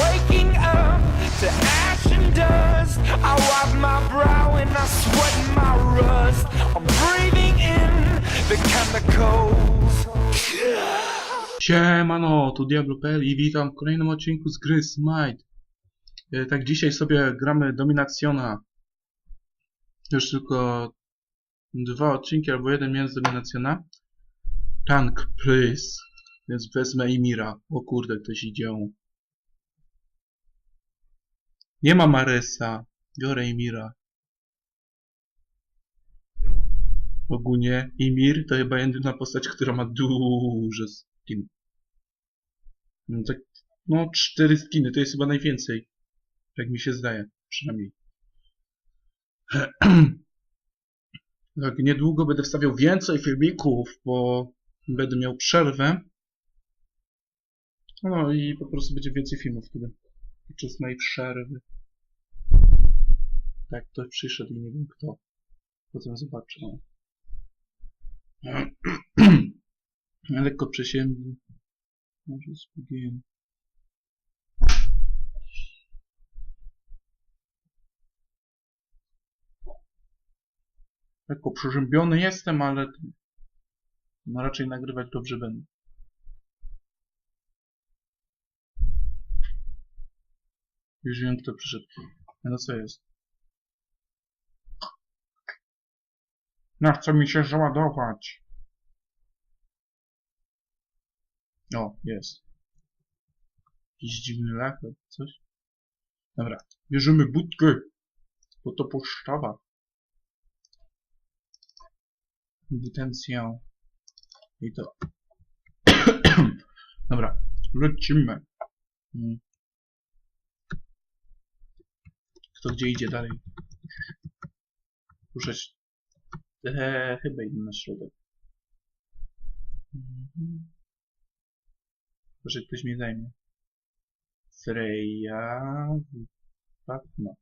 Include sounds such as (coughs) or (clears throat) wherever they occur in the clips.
waking up to ash and dust. I wipe my brow and I sweat my rust. I'm breathing in the chemicals. Siemano, tu Diablo.pl i witam w kolejnym odcinku z gry Smite. E, Tak, dzisiaj sobie gramy Dominacjona. Już tylko dwa odcinki albo jeden miałem z Dominacjona. Tank, please. Więc wezmę Imira. O kurde, ktoś idzie. Nie ma Maresa. Biorę Imira. Ogólnie Imir to chyba jedyna postać, która ma dużo skin. No tak, no cztery skiny, to jest chyba najwięcej. Jak mi się zdaje, przynajmniej. (clears throat) tak, niedługo będę wstawiał więcej filmików, bo będę miał przerwę. No i po prostu będzie więcej filmów wtedy. Podczas mojej przerwy. Tak, ktoś przyszedł i nie wiem kto. Potem zobaczę. (clears throat) Lekko przesięgli. Może spróbujemy. Lekko przeziębiony jestem, ale no raczej nagrywać dobrze będę. Już wiem kto przyszedł. No co jest? No chce mi się załadować. O, jest. Jakiś dziwny albo coś. Dobra, bierzemy budkę, bo to poszczawa. Butencję. I to. (coughs) Dobra, lecimy. Mm. Kto gdzie idzie dalej? Ruszać. Eee, chyba idę na środek. Mhm. Może ktoś mnie zajmie. Freya... no.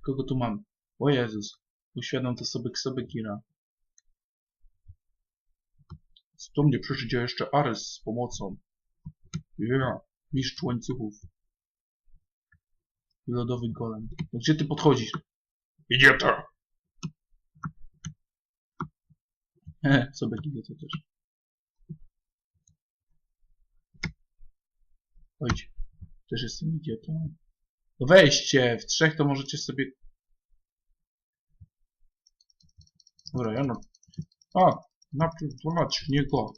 Kogo tu mam? O Jezus. Uświadom to sobie sobie Kira. Do mnie przyjdzie jeszcze Ares z pomocą. Ja, mistrz łańcuchów. Lodowy golem. Gdzie ty podchodzisz? Idiota! He, sobie idiota też. Chodź. Też jestem idiotą. No weźcie! W trzech to możecie sobie... Dobra, ja no... A! Napierdolać w niego!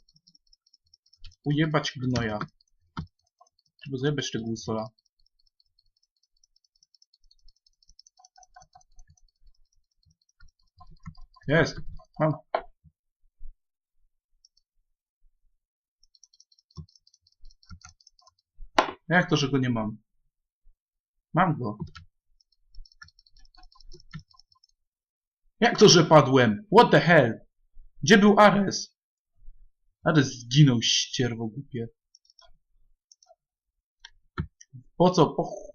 Ujebać gnoja. Trzeba zajebać tego usola. Jest! Mam. Jak to, że go nie mam? Mam go. Jak to, że padłem? What the hell? Gdzie był Ares? Ares zginął, ścierwo głupie. Po co? Po ch-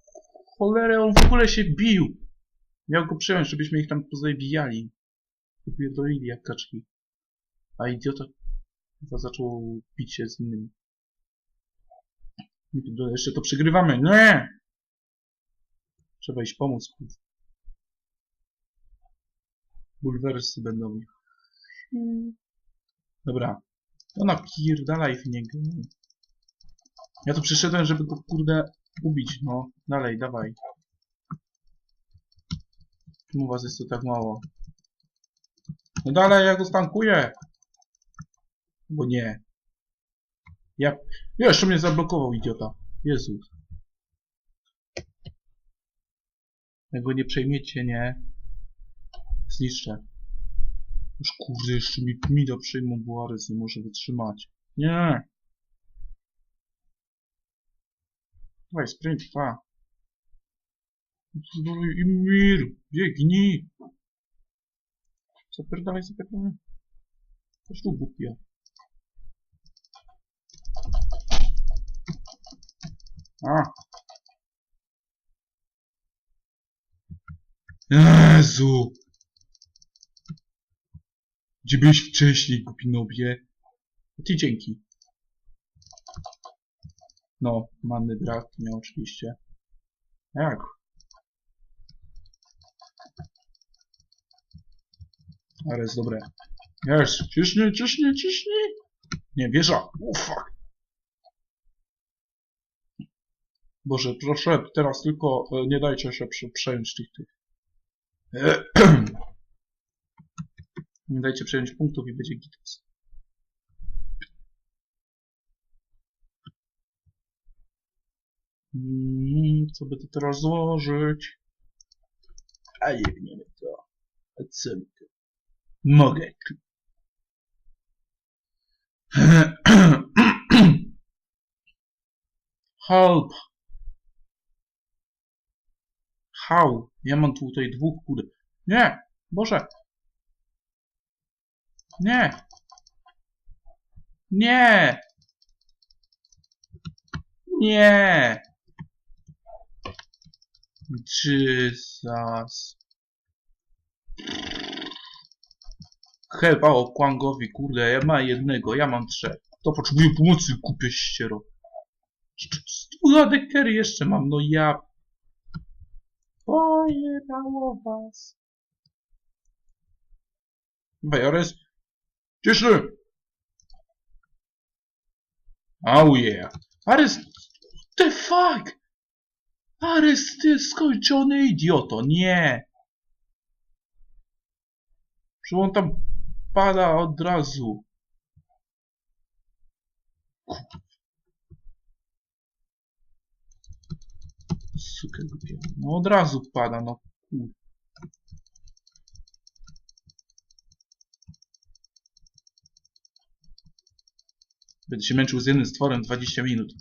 cholerę on w ogóle się bił. Miał go przejąć, żebyśmy ich tam pozabijali. Wypierdolili jak kaczki. A idiota chyba zaczął bić się z innymi. Nie pierdolę, jeszcze to przegrywamy. Nie! Trzeba iść pomóc. Bulwersy będą. Dobra. To napierdalaj w niego. Ja tu przyszedłem, żeby go kurde ubić. No, dalej, dawaj. Czemu was jest tu tak mało? No dalej, ja go stankuję! Bo nie. Ja... Jeszcze mnie zablokował, idiota. Jezus. Jak go nie przejmiecie, nie? Zniszczę. Już kurde, jeszcze mi mida przejmą, bo Ares nie może wytrzymać. Nie! Dawaj, sprint, pa. Dawaj, Imir, biegnij! Zapierdalaj, zapierdalaj. Chodź tu, głupia. A! Jezu! Gdzie byłeś wcześniej, głupi nobie? A ty dzięki. No, manny brak miał oczywiście. Jak? Ale jest dobre. Jest! Ciśnij, ciśnij, ciśnij! Nie, wieża! O, fuck! Boże, proszę, teraz tylko e, nie dajcie się prze, przejąć tych tych. (clears throat) nie dajcie przejąć punktów i będzie gitas. Mm, co by tu teraz złożyć? A jebniemy to. To? Mogę. Help! How? Ja mam tutaj dwóch kurde. Nie! Boże! Nie! Nie! Nie! Jesus. Help, o, Kwangowi, kurde, ja mam jednego, ja mam trzech. To potrzebuję pomocy, kupię ściero. Dwóch adekery jeszcze mam, no ja... Pojebało was. Bajores? Cieszy! Oh yeah. Ares, the fuck? Ares, ty skończony idioto, nie! Że on tam pada od razu. Sukę głupia. No od razu pada, no kur... Będę się męczył z jednym stworem 20 minut.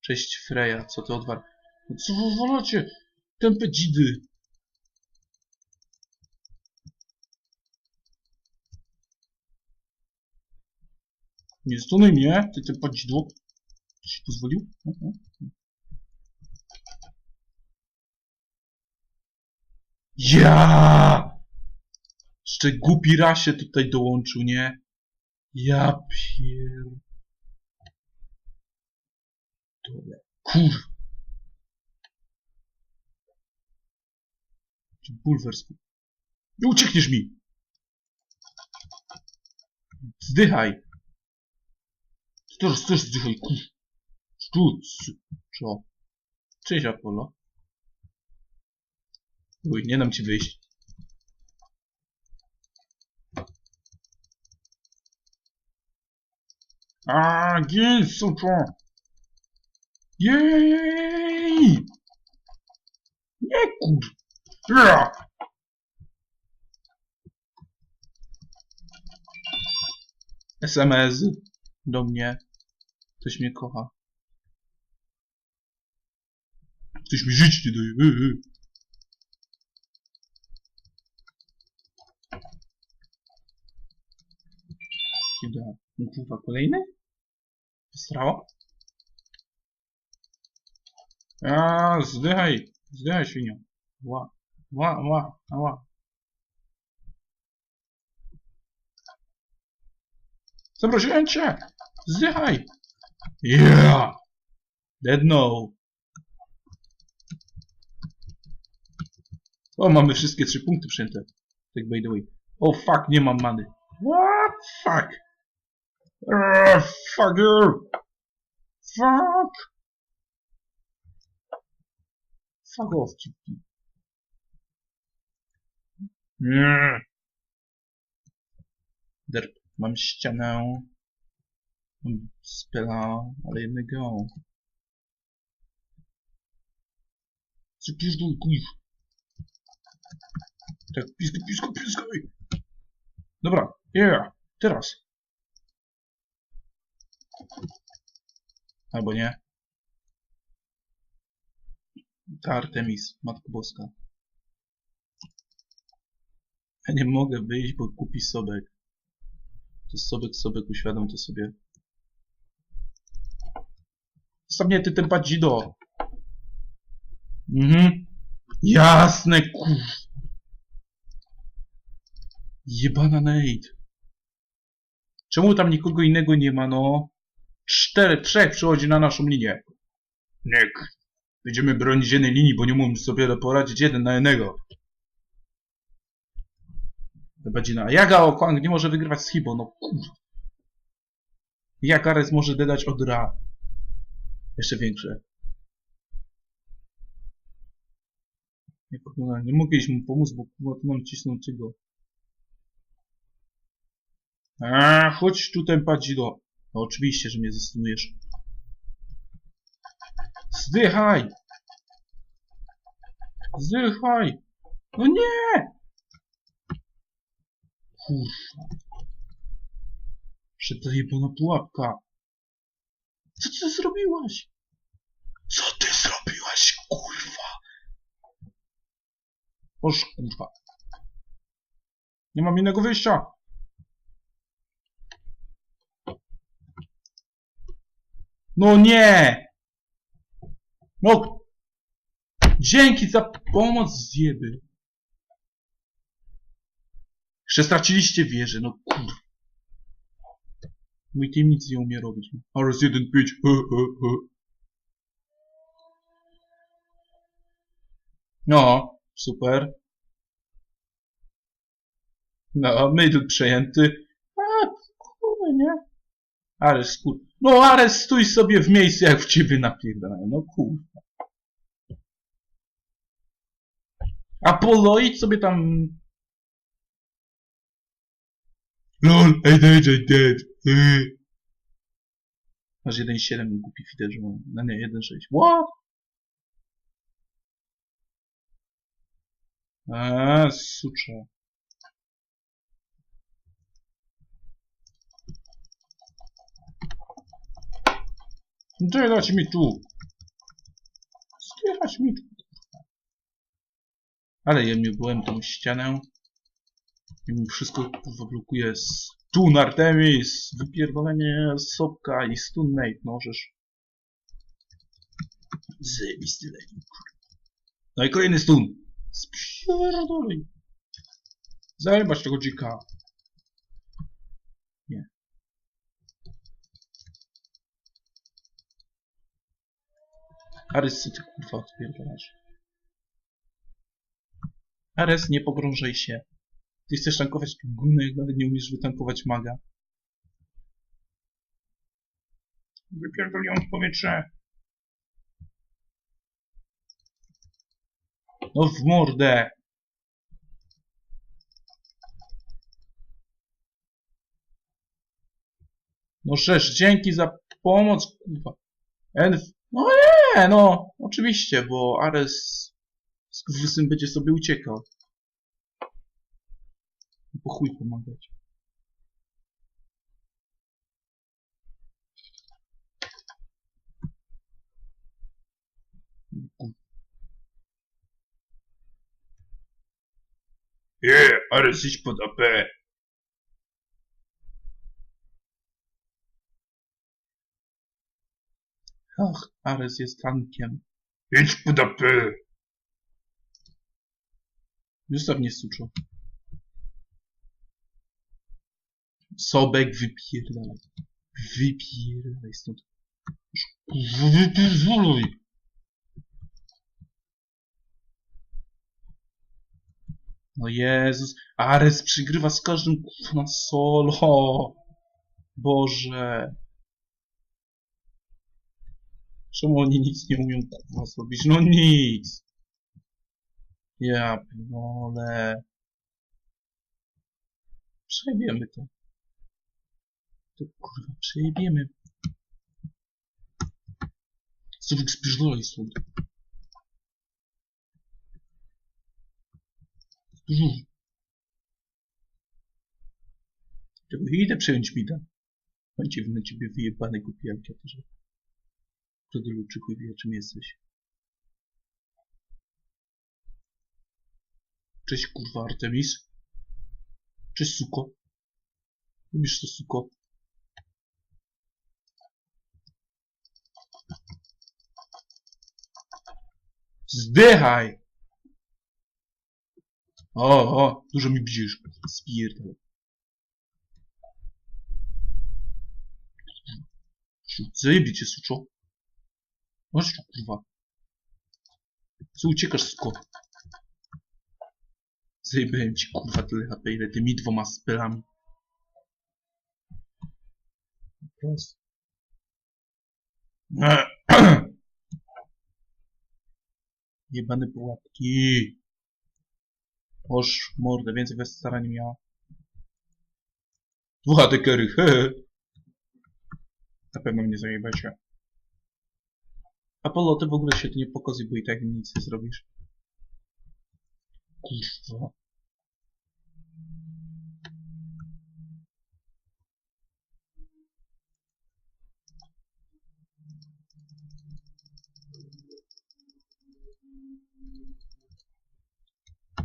Cześć Freya, co ty odwar... No co wy wolacie? Tępe dzidy. Nie stunuj mnie, ty tępe dzidło. Ci pozwolił? Mhm. Ja! Jeszcze głupi rasie tutaj dołączył, nie? Ja pier... Dole. Kur... Czy Bulwers... Nie uciekniesz mi! Zdychaj! Też, też zdychaj, kur... Sztuc! Co? Cześć Apollo. Uj, nie dam ci wyjść. A, gin, suczo! Jej! Nie kur... Ja! SMS do mnie. Ktoś mnie kocha. Ktoś mi żyć nie daje. Yy, yy. Kiedy? No kurwa, kolejny? Posrało? A, zdychaj! Zdychaj, świnio. Ła, ła, ła, ła. Zaprosiłem cię! Zdychaj! Yeah! Dead no. O, mamy wszystkie trzy punkty przyjęte. Tak by the way. O, fuck, nie mam many. What? Fuck! Uh, fuck you! Fuck! Fuck off, cipki. Nie. Derp, mam ścianę. Mam spela, ale jednego. Zapierduj, kuj. Tak, piskaj, piskaj, piskaj. Dobra, yeah, teraz. Albo nie. Ta Artemis, Matko Boska. Ja nie mogę wyjść, bo kupi sobek. To sobek, sobek, uświadom to sobie. Zostaw mnie, ty ten padzido. Mhm. Jasne, kur... Jebana Nate. Czemu tam nikogo innego nie ma, no? Cztery, trzech przychodzi na naszą linię. Niek. Będziemy bronić jednej linii, bo nie mógł sobie poradzić jeden na jednego. Badzina. A jak Aokwang nie może wygrywać z Hibo? No kurwa. Jak Ares może dodać od Ra? Jeszcze większe. Nie, iść mu pomóc, bo kurwa tu mam cisnącego. A, chodź tutaj, Badzino. No oczywiście, że mnie zastunujesz. Zdychaj! Zdychaj! No nie! Kurwa. Przedajebana pułapka. Co ty zrobiłaś? Co ty zrobiłaś, kurwa? Oż kurwa. Nie mam innego wyjścia. No nie! No! Dzięki za pomoc, zjeby. Jeszcze straciliście wieżę, no kur... Mój team nic nie umie robić. Ares 1-5. he, he, he. No, super. No, Middle przejęty. A, kurwa, nie? Ares, kur... No, Ares, stój sobie w miejscu, jak w ciebie napierdalają. No, kurwa. Apollo, idź sobie tam... LOL, I dead. Yy. Masz 1.7 głupi fider, że mam. No nie, 1.6. What? Eee, sucza. Zjechać mi tu! Zjechać mi tu! Ale ja mi byłem tą ścianę. I mi wszystko kurwa blokuje. Stun Artemis! Wypierdolenie Sopka i Stun Nate, możesz. Zajebisty lewik. No i kolejny stun. Spierdolej. Zajebać tego dzika. Nie. Ares, ty kurwa odpierdalasz? Ares, nie pogrążaj się. Ty chcesz tankować gunę, jak nawet nie umiesz wytankować maga. Wypierdoliłem w powietrze. No w mordę. No sześć, dzięki za pomoc, kurwa. Enf... No nie, no, oczywiście, bo Ares z będzie sobie uciekał. Po chuj pomagać. Je, Ares idź pod AP. Ach, Ares jest tankiem. Idź pod AP. Zostaw mnie, suczo. Sobek, wypierdalaj. Wypierdalaj stąd. Wypierdalaj. No Jezus, Ares przygrywa z każdym na solo. Boże. Czemu oni nic nie umią kurwa zrobić? No nic. Ja pierdolę. Przejebiemy to. To kurwa, przejebiemy. Słowik spierdolaj stąd. Żu. Czego idę przejąć mida. Będzie na ciebie wyjebane głupi alkiatorze. Wtedy luczyku wie czym jesteś. Cześć kurwa Artemis. Cześć suko. Lubisz to suko? Zdychaj! O, o, dużo mi bzisz. Spierdolę. Zajebie cię, suczo. Masz tu, kurwa. Co uciekasz, sko? Zajebałem ci, kurwa, tyle HP, ile tymi dwoma spelami. Prost. (clears throat) Jebane pułapki. Oż mordę, więcej bez starań miała. Dwóch atekery, hehe. Na pewno mnie zajebacie. Apollo, ty w ogóle się tu nie pokazuj, bo i tak nic nie zrobisz. Kurwa.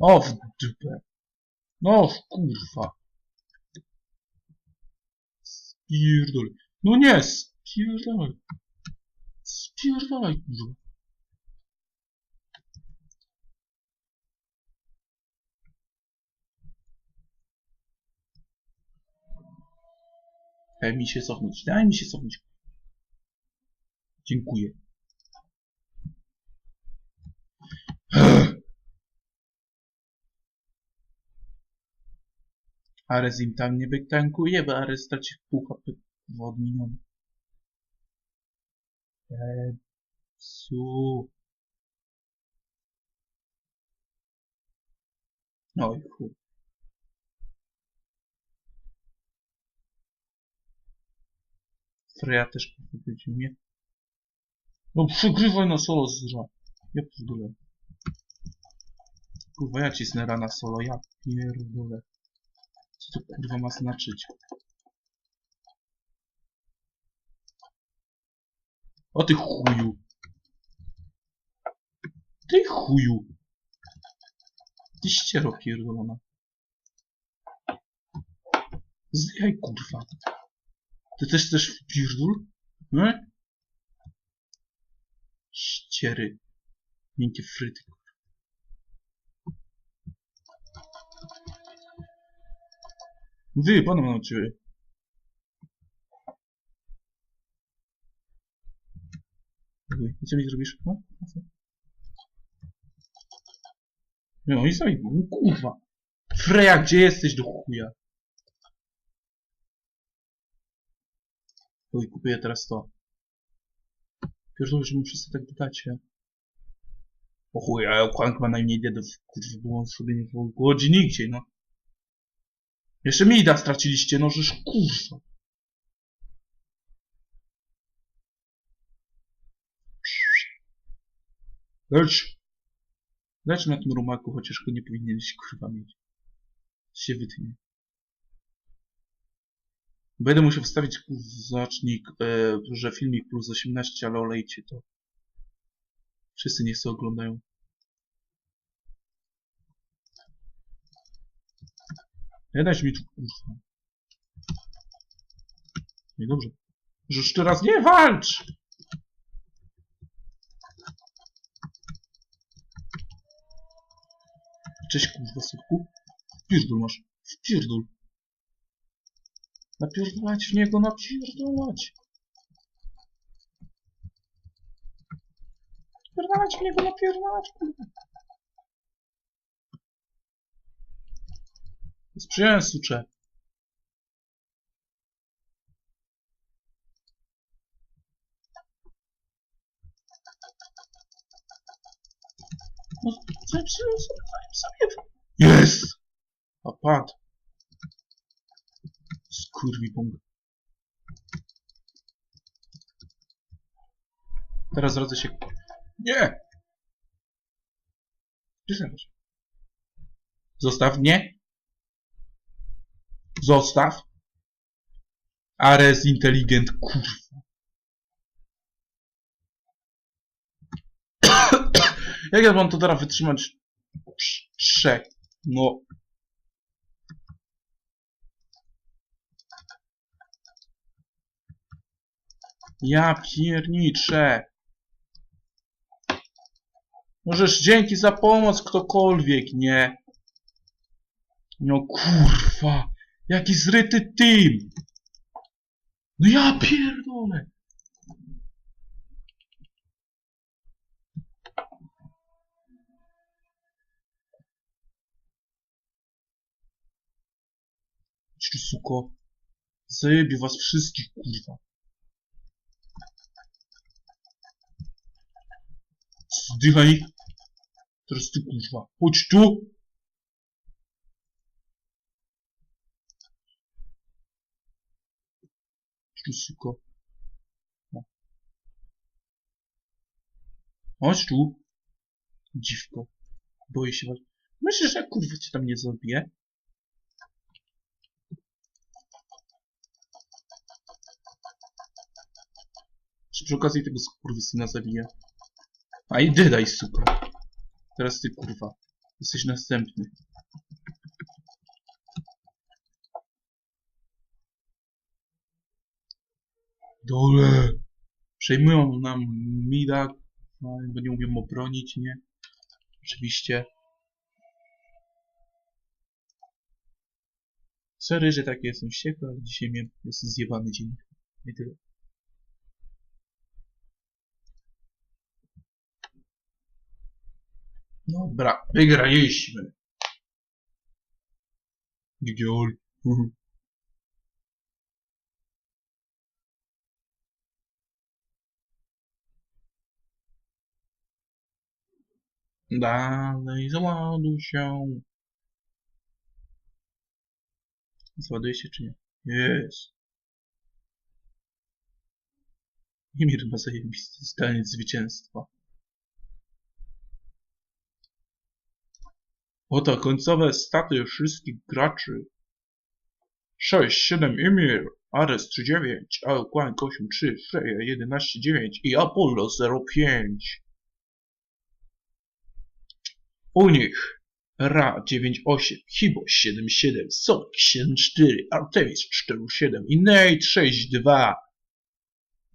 O, w dupę. No, kurwa. Spierdolę. No nie, spierdolaj. Spierdolaj, kurwa. Daj mi się cofnąć, daj mi się cofnąć. Dziękuję. Ares im tam nie wytankuje, bo Ares straci pół HP w odmieniony. Eee, su. Oj, chuj. Freya też powiedział mnie. No przegrywaj na solo zra. Ja pierdolę. Kurwa, ja cisnę rana solo, ja pierdolę. Co kurwa ma znaczyć? O ty chuju. Ty chuju. Ty ściero pierdolona. Zdychaj kurwa. Ty też chcesz w pierdol? Nie? Ściery. Miękkie fryty. Wy, pana mam na ciebie. I co mi zrobisz? No? Co? No i co? No, kurwa. Freja, gdzie jesteś do chuja? Oj, kupuję teraz to. Pierdolę, że mu wszyscy tak dodacie. O chuj, a Kłank ma najmniej deadów, kurwa, bo on sobie nie godzi nigdzie, no. Jeszcze Mida straciliście, no żeż kurwa. Lecz. Lecz na tym rumaku, chociaż go nie powinieneś kurwa mieć. Się wytnie. Będę musiał wstawić znacznik, e, że filmik plus 18, ale olejcie to. Wszyscy niech sobie oglądają. Nie dać mi tu kurwa. Nie dobrze. Że jeszcze raz nie walcz! Cześć kurwa sutku. Wpierdol masz. Wpierdol. Napierdolać w niego, napierdolać. Napierdolać w niego, napierdolać kurwa. Sprzyjałem sucze. Jest! A padł. Skurwipong. Teraz radzę się... Nie! Gdzie? Zostaw mnie. Zostaw. Ares inteligent, kurwa. (coughs) Jak ja mam to teraz wytrzymać? Trz- Trzech. No. Ja pierniczę. Możesz dzięki za pomoc ktokolwiek, nie? No kurwa. Jaki zryty team! No ja pierdolę! Ci suko. Zajebię was wszystkich, kurwa. Zdychaj. Teraz ty, kurwa. Chodź tu! Suko. No. Chodź tu. Dziwko. Boję się was. Myślisz, że kurwa cię tam nie zabiję? Czy przy okazji tego skurwysyna zabiję? A i dydaj, super. Teraz ty, kurwa. Jesteś następny. Dole! Przejmują nam Mida, no, bo nie umiem obronić, nie? Oczywiście. Sorry, że taki jestem wściekły, ale dzisiaj miałem jest zjebany dzień. I tyle. Dobra, wygraliśmy. Gdziol. (laughs) Dalej, załaduj się. Załaduje się czy nie? Jest. Emir ma zajebisty zdanie zwycięstwa. Oto końcowe staty wszystkich graczy. 6, 7 Emir, Ares 39, Alquank 83, Freya 11,9 i Apollo 05. U nich Ra 98, Hibos 77, Sonic 74, Artemis 47 i Nate 62.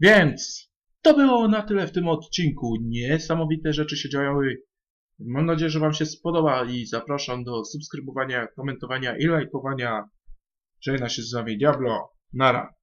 Więc to było na tyle w tym odcinku. Niesamowite rzeczy się działy. Mam nadzieję, że Wam się spodoba i zapraszam do subskrybowania, komentowania i lajkowania. Żegna się z Wami Diablo. Nara.